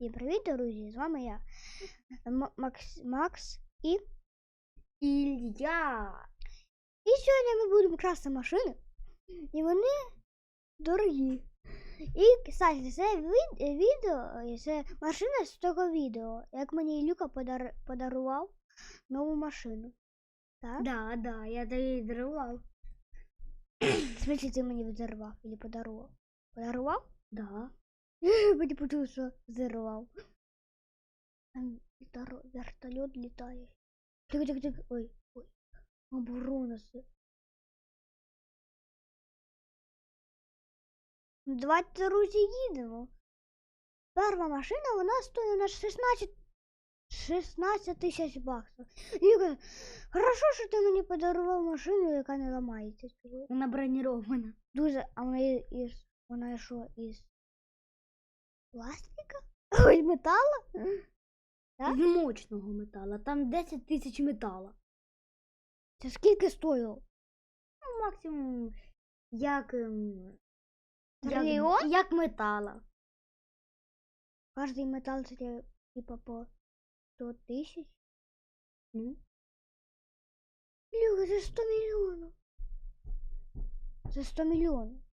Всім привіт, друзі! З вами я, Макс, Макс і. Ілля. І сьогодні ми будемо красти машини. І вони дорогі. І, кстати, це від- відео, це машина з того відео, як мені Ілюка подар, подарував нову машину. Так? Да, да, я тобі дарував. В смысле, ти мені відірвав або подарував? Подарував? Да. Мені почув, що зірвав. Там вертольот, вертольот літає. Тихо, тихо, тихо. Ой, ой. Оборона це. Ну, Давайте, друзі, їдемо. Перша машина, вона стоїть на 16 16 тисяч баксів. І каже, хорошо, що ти мені подарував машину, яка не ламається. Вона бронірована. Дуже, а вона із, вона що, із пластика? Ой, металу? Так? З мощного метала. Там 10 тисяч метала. Це скільки стоїло? Ну, максимум, як, ем, як, як метала. Кожний метал це типа по 100 тисяч. Ну, Люка, це 100 мільйонів. Це 100 мільйонів.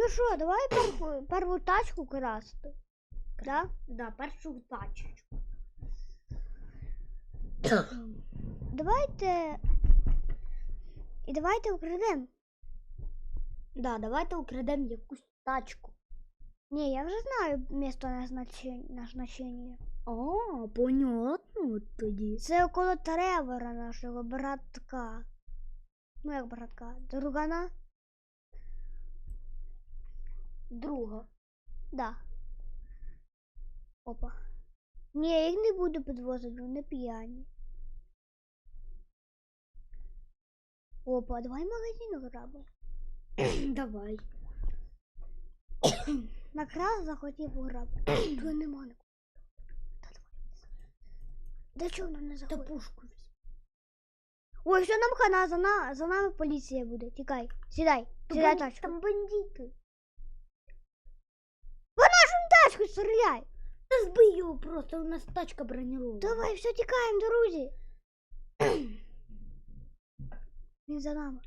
Ну що, давай першу, першу тачку красти. Да? да, першу тачечку. Давайте. І давайте украдемо. Да, давайте украдемо якусь тачку. Ні, я вже знаю місто назначення. назначення. А, понятно тоді. Це около Тревора нашого братка. Ну як братка? Другана? Друга. Да. Опа. Ні, я їх не буду підвозити, вони п'яні. Опа, давай магазин грабимо. Давай. Накрас захотів грабити. Тут нема нікого. Та давай. Да чого нам не Та пушку візьми. Ой, все нам хана, за, на, за нами поліція буде. Тікай. Сідай. Сідай тачку. Там бандити. Тачку стріляй. Та збий його просто, у нас тачка бронірована. Давай, все, тікаємо, друзі. Він за нами.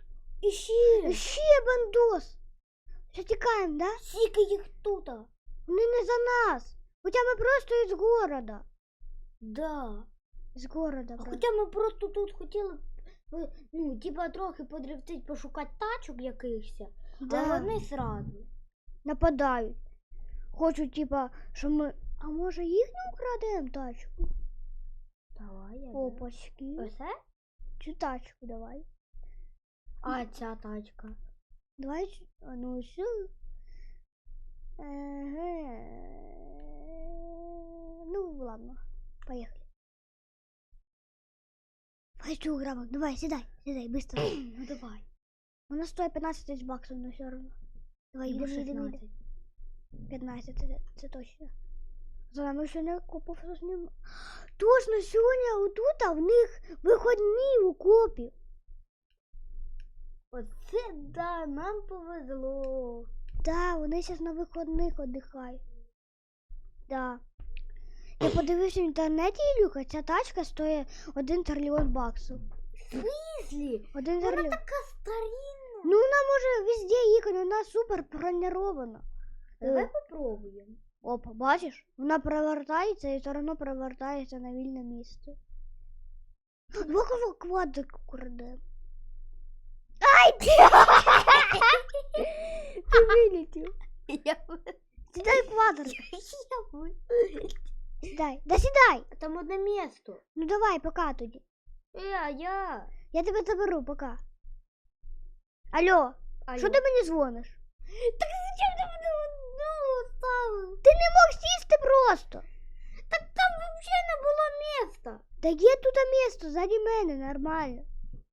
Ще. Ще бандос. Все, тікаємо, да? Скільки їх тут? Вони не за нас. Хоча ми просто із города. Да. З города. А хоча ми просто тут хотіли, ну, типа трохи подрифтить, пошукати тачок якихось, Да. а вони сразу. Нападають. Хочуть, типа, що ми. А може їхню украдемо тачку? Давай, я Опачки. Оце? Цю тачку давай. А ця тачка. Давай, а, ну цю. Еге. Ну, ладно. Поехали. Цю грабок. Давай, сідай, сідай, быстро. ну давай. Вона стоїть 15 тисяч баксів, но все одно. Давай, 16. їдемо. 15, це, це точно. За нами ще не щось нема. Точно, сьогодні отут, а в них виходні у копів. Оце да, нам повезло. Да, вони зараз на виходних віддихають. Да. Я подивився в інтернеті, Ілюха, ця тачка стоїть 1 трильйон баксів. Післі, Один вона трильйон. така старінна. Ну, вона може везде їхати, вона супер бронірована. Давай Е, попробуємо. Опа, бачиш? Вона перевертається і все одно перевертається на вільне місце. Два квадрик украде. Ай! Ти вилетів. Я Сідай квадрик. ви- Сідай. Да сідай. Там одне місто. Ну давай, пока тоді. Е, а я. Я тебе заберу, пока. Алло, Алло. що ти мені дзвониш? Так зачем ти мене одну? Ти не мог сісти просто. Так там взагалі не було міста. Та є тут місто ззаді мене, нормально.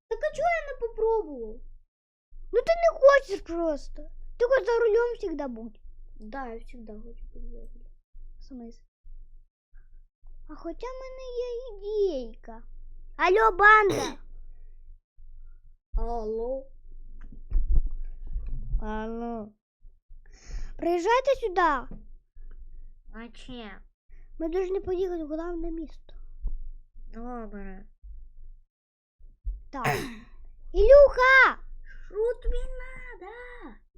Так а чого я не попробував? Ну ти не хочеш просто. Ти хоч за рулем завжди будь. Да, я завжди хочу подивитися. В смысле? А хоча в мене є ідейка. Алло, банда! Алло. Алло. Приїжджайте сюди. Зачем? Ми повинні поїхати в головне місто. Добре. Так. Ілюха! Що тобі надо?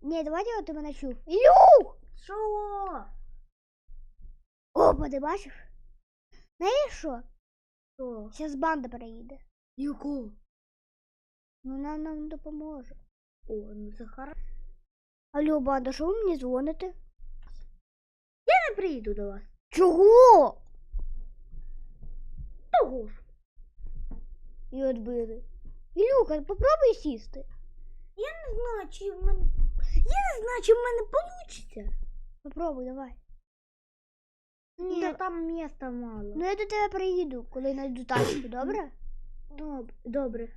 Ні, давайте ти мене чув. Ілюх! Що? Опа, ти бачив? Знаєш що? Що? Зараз банда переїде. Яку? Ну нам нам допоможе. О, ну це хорошо. Алло, банда, що ви мені дзвоните? Я не приїду до вас. Чого? Того ж. І відбили. Ілюха, попробуй сісти. Я не знаю, чи в мене. Я не знаю, чи в мене вийде. Попробуй, давай. Ні, Да. там міста мало. Ну я до тебе приїду, коли знайду тачку, добре? Добре. Добре.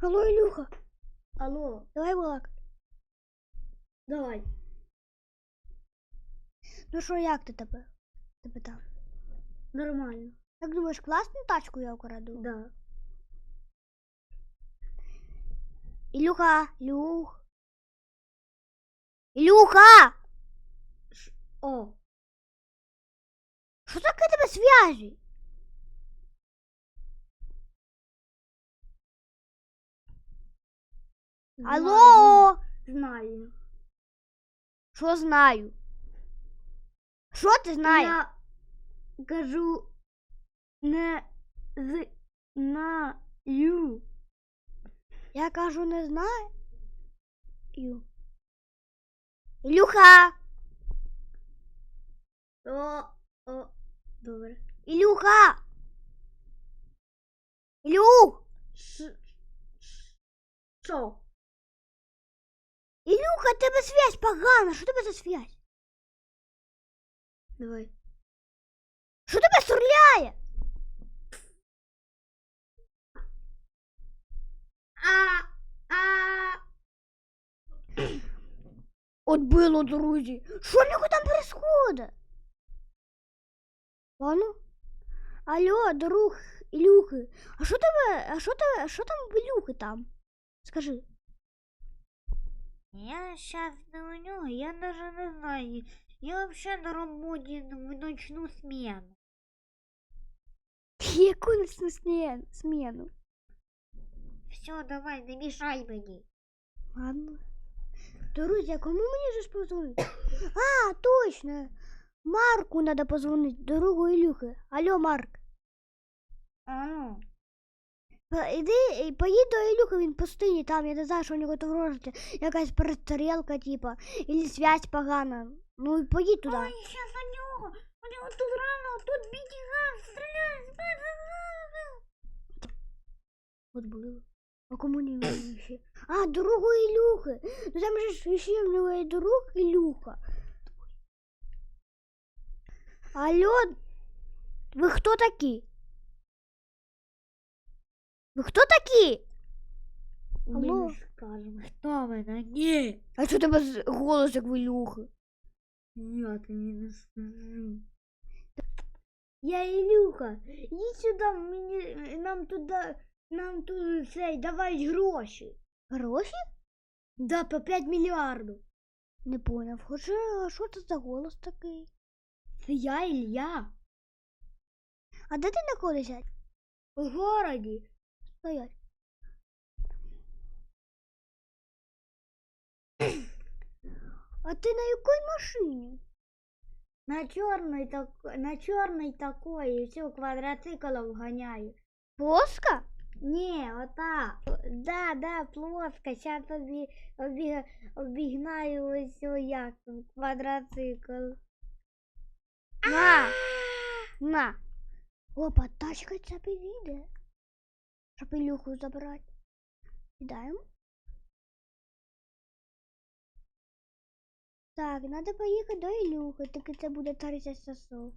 Алло, Ілюха, Алло, давай балак. давай. Ну що, як ти тебе? Тебе там? Нормально. Як думаєш, класну тачку я украду? Да. Ілюха, Ілюх. Ілюха! О, Що таке тебе зв'язі? Знаю. Алло! Знаю. Що знаю? Що ти знаєш? Я кажу не знаю. Я кажу, не знаю. Ілюха! О, о, добре. Ілюха! Ілюх! Що? Ілюха, тебе связь погана. Що тебе за связь? Давай. Що тебе стріляє? А, а. От було, друзі. Що в нього там происходит? Ладно. Алло, друг Ілюхи. А що тебе, а що тебе, а що там в Ілюхи там? Скажи. Я сейчас у него, я даже не знаю. Я вообще на работе в ночную смену. Яку несу сме- смену? Все, давай, не мешай мне. Ладно. Друзі, а кому мені же ж позвонити? А, точно. Марку надо позвонити, другу Ілюхи. Алло, Марк. А ну, По- Іди, і поїдь до Ілюхи, він в пустині там, я не знаю, що у нього там ворожиться. Якась перестрілка, типа, или связь погана. Ну і поїдь туди. Ой, сейчас у него, у него тут рано, тут битига, стреляет. От було. А кому не вірю ще? А, другу Ілюхи. Ну там же ще в нього є друг Ілюха. Алло, ви хто такі? Ви хто такі? Алло. Мы скажем, кто мы такие? А що тебе з- голос як в Ілюхи? Я тебе не скажу. Я Илюха, иди сюда, мне, нам туда, нам тут цей, давай гроші. Гроші? Да, по 5 мільярдів. Не поняв. Хоча, а що це за голос такий? Це я Ілля. А де ти знаходишся? В городі. Стоять. А ти на якій машині? На чорний так, на чорний такої, все квадроциклом ганяю. Плоска? Ні, ота. Да, да, плоско. Сейчас обі, обі, обігнаю ось як квадроцикл. На! На! Опа, тачка ця підійде. Щоб Ілюху забрати. Сідаємо. Так, треба поїхати до Ілюхи, тільки це буде 30 часов.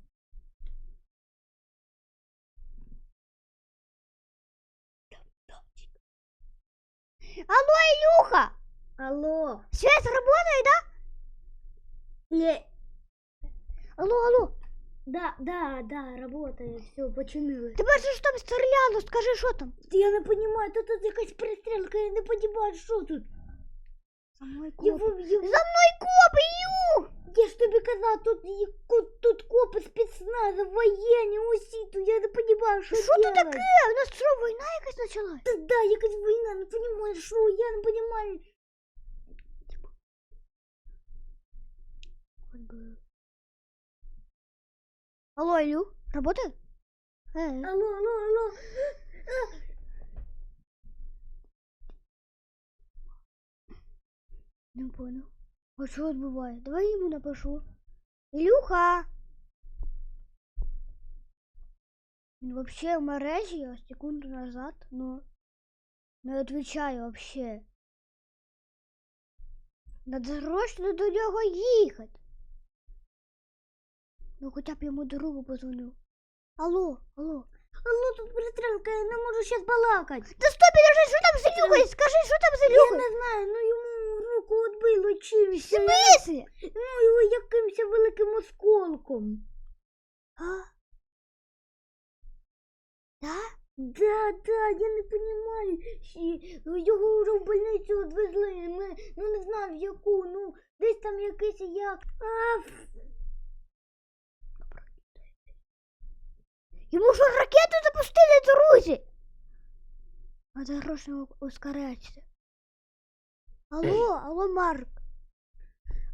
Алло, Ілюха! Алло. Связь работает, да? Не. Алло, алло. Да, да, да, работает, все, починили. Ти бачиш, що там стріляло, скажи, що там? Я не понимаю, тут, тут якась перестрілка, я не понимаю, що тут. За мною Я, копи. в- я, в- За мною копи, Ілюх! я ж тобі казав, тут, є ко- тут копи спецнази, воєнні, усі, тут я не розумію, що Що делать. тут таке? У нас що, війна якась почалась? Та да, якась війна, не розумію, що, я не розумію. Хоть бы. Алло, Илюх, работает? Э, Алло, алло, алло. не понял. А что отбывает? Давай ему напишу. Илюха! Вообще в мережі секунду назад, но не отвечаю вообще. Надо срочно до нього їхати. Ну хоча б йому другу позвоню. Алло, алло. Алло, тут перестрілка, я не можу зараз балакати. Да стой, подожди, що там з Ілюхою? Скажи, що там з Я не знаю, ну йому руку відбило В чимось. смислі? Ну, його якимось великим осколком. А? Да? Да, да, я не розумію. Його вже в больницю відвезли. Ми, ну не знаю в яку, ну десь там якийсь як. А, ф- Йому що ракету запустили, друзі? Надо срочно ускорятися. Алло, алло, Марк.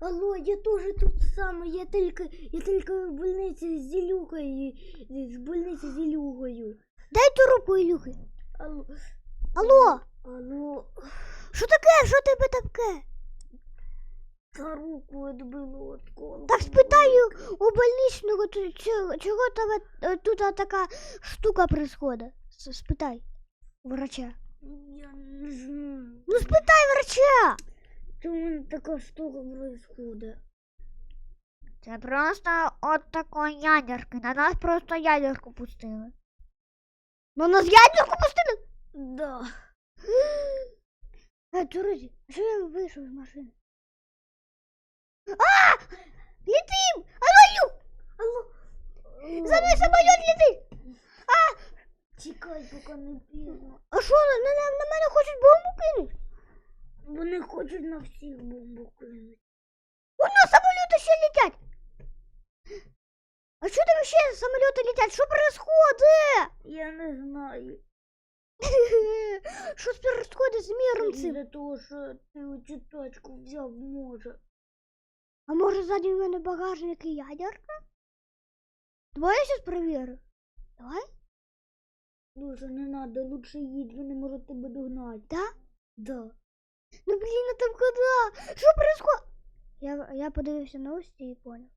Алло, я теж тут саме, я тільки, я тільки в больниці з Ілюхою, з больниці з Ілюхою. Дай ту руку, Ілюхи. Алло, Алло, алло, що таке? Що тебе таке? Та руку відбило осколком. Так спитаю у больничного, чого, чого тебе е, тут така штука происходит. Спитай врача. Я не знаю. Ну спитай врача. Чому така штука происходит? Це просто от такої ядерки. На нас просто ядерку пустили. Ну нас ядерку пустили? Да. Е, друзі, а що я вийшов з машини? А! Летим! Алло! Алло. За мною самоліт летить! Чекай, поки не пізно. А що, на, на, на мене хочуть бомбу кинуть? Вони хочуть на всіх бомбу кинути. У нас самоліти ще летять! А що там ще самоліти летять? Що происходит? Я не знаю. Що происходит з міром цим? Із-за того, що ти оцю точку взяв, може. А може ззаді в мене багажник і ядерка? Давай я зараз перевірю. Давай? Дуже не надо, лучше їдь, вони можуть тебе догнати. Да? Да. Ну блін, а там куди? Що происходит? Я, я подивився новості і понял.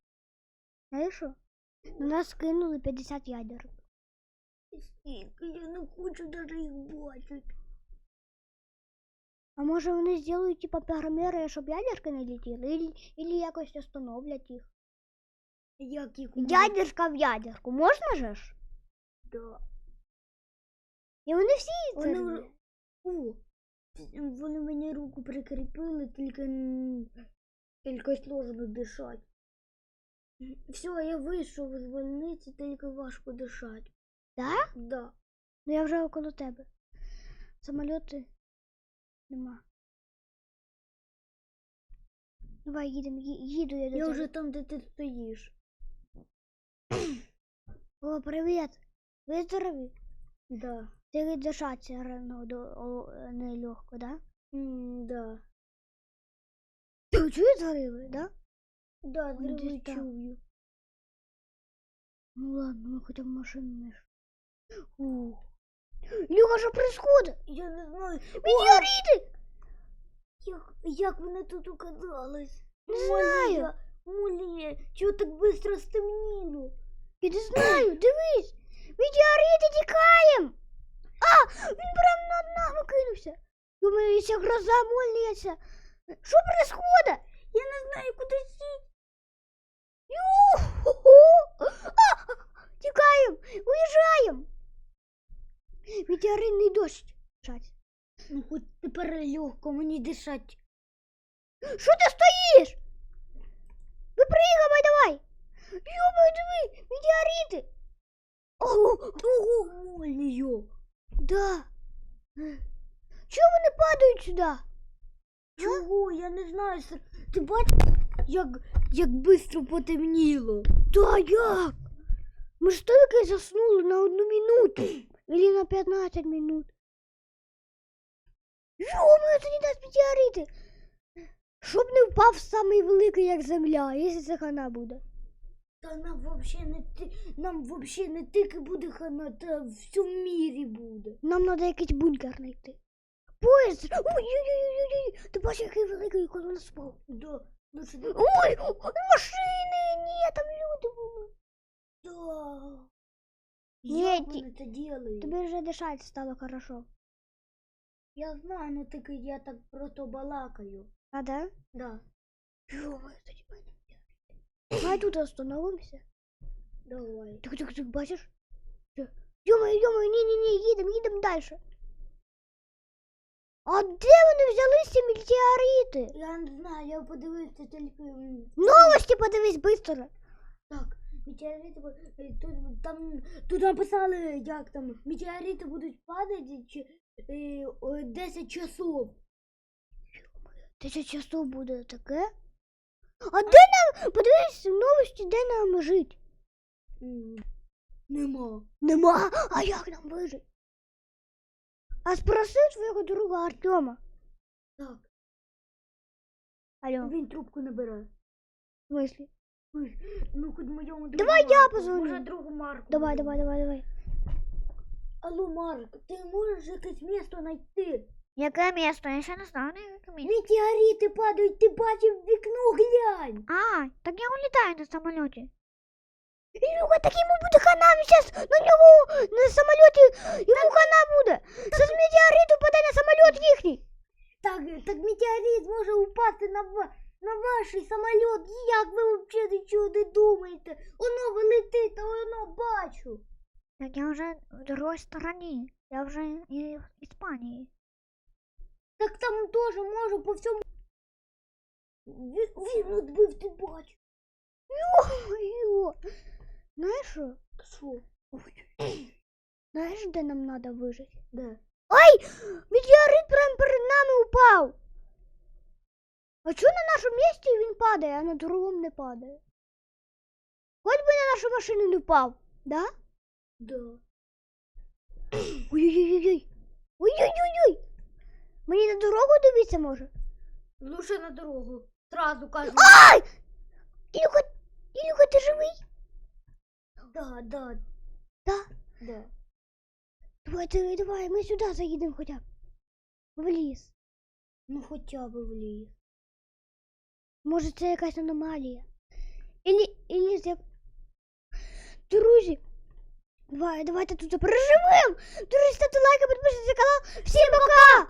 Знаєш що? На нас кинули 50 ядерок. Скільки, я не хочу навіть їх бачити. А може вони зроблять типа програмери, щоб ядерки не летіли? Ілі, ілі якось остановлять їх. Як їх? Ядерка в ядерку, можна же ж? Да. І вони всі Вони вже... О, вони мені руку прикріпили, тільки, н- тільки сложно дишати. Все, я вийшов з больниці, тільки важко дишати. Да? Да. Ну я вже около тебе. Самольоти нема. Давай їдемо, їду я до Я тебе. вже там, де ти стоїш. О, привіт. Виздорові? Да. Ти дишатися рано до о, нелегко, да? М, да. Ти чуєш зриви, да? Да, там. чую. Ну ладно, ми хоча б машину не. Ух. Люка, що происходит? Я не знаю. Метеорити! Як, як вони тут оказались? Не знаю. Молі, чого так швидко стемніло? Я не знаю, дивись! Метеорити тікаєм! А! Він прямо над нами кинувся! Думаю, якщо гроза молиться. Що происходит? Я не знаю, куди сіти. Ю-ху-ху! А! Тікаєм! Метеоритний дощ. Ну, хоч тепер легко мені дишать. Що ти стоїш? Випригавай давай! Йобай, диви! Метеорити! Ого! Ого. Да. Чого вони падають сюди? Чого? Я не знаю. Ти бачиш, як, як бистро потемніло? Та як? Ми ж тільки заснули на одну минуту. Или на 15 минут. Йо-моє, це не дасть метеорити. Щоб не впав самий великий, як земля, якщо це хана буде. Та нам вообще не ти, нам вообще не тільки буде хана, та в всьому мірі буде. Нам треба якийсь бункер знайти. Поїзд! Ой-ой-ой-ой! Ти бачиш, який великий, коли у нас впав. Да, ну що Ой, машини! Ні, там люди були. да. Ні, Як ті- вони це ділають? Тобі вже дишати стало хорошо. Я знаю, ну тільки я так просто балакаю. А да? Да, Йо-моє, це тебе не Давай тут остановимося. давай. Так, так, так, бачиш? Йо-моє, йо-моє, ні-ні-ні, їдемо, їдемо далі. А де вони взялися метеорити? Я не знаю, я подивився тільки. м, Новості подивись быстро. Так, метеорити е, тут там тут написали, як там метеорити будуть падати чи е, о, 10 часов. Часов буде таке. А де нам, подивись новості, де нам жить? Нема. Нема, а як нам вижить? А спроси твого друга Артема. Так, Алло, він трубку бере. в смысле? Ну, хоч моєму другу Давай я Марку, позвоню. Може, другу Марку. Давай, давай, давай, давай. Алло, Марк, ти можеш якесь місто знайти? Яке місто? Я ще не знаю, на яке місто. Метеорити падають, ти бачив в вікно, глянь. А, так я улітаю на самоліті. Ілюха, так йому буде хана, він щас на нього на самоліті, йому хана буде. Це з метеориту паде на самоліт їхній. Так, так метеорит може упасти на, ва- на ваш самоліт. Як ви взагалі нічого не думаєте? Воно ви летите, воно бачу. Так я вже в другій стороні. Я вже і в Іспанії. Так там теж може по всьому. Він, відбив, ти бачиш. Йо. Знаєш що? Що? Знаєш, де нам треба вижити? Де? Ай! Метеорит прямо перед нами упав. А чого на нашому місці він падає, а на другому не падає? Хоч би на нашу машину не впав, да? Да. Ой-ой-ой-ой. Ой-ой-ой-ой. Мені на дорогу дивитися може? Лучше на дорогу. Сразу кажу. Ай! Ілюха, Ілюха, ти живий? Да, да, Да. да. Давай, давай, давай, ми сюди заїдемо хоча б. В ліс. Ну хоча б в ліс. Може, це якась аномалія. Ілі, ілі з як... Давай, давайте тут переживемо. Друзі, ставте лайки, підписуйтесь на канал. Всім пока!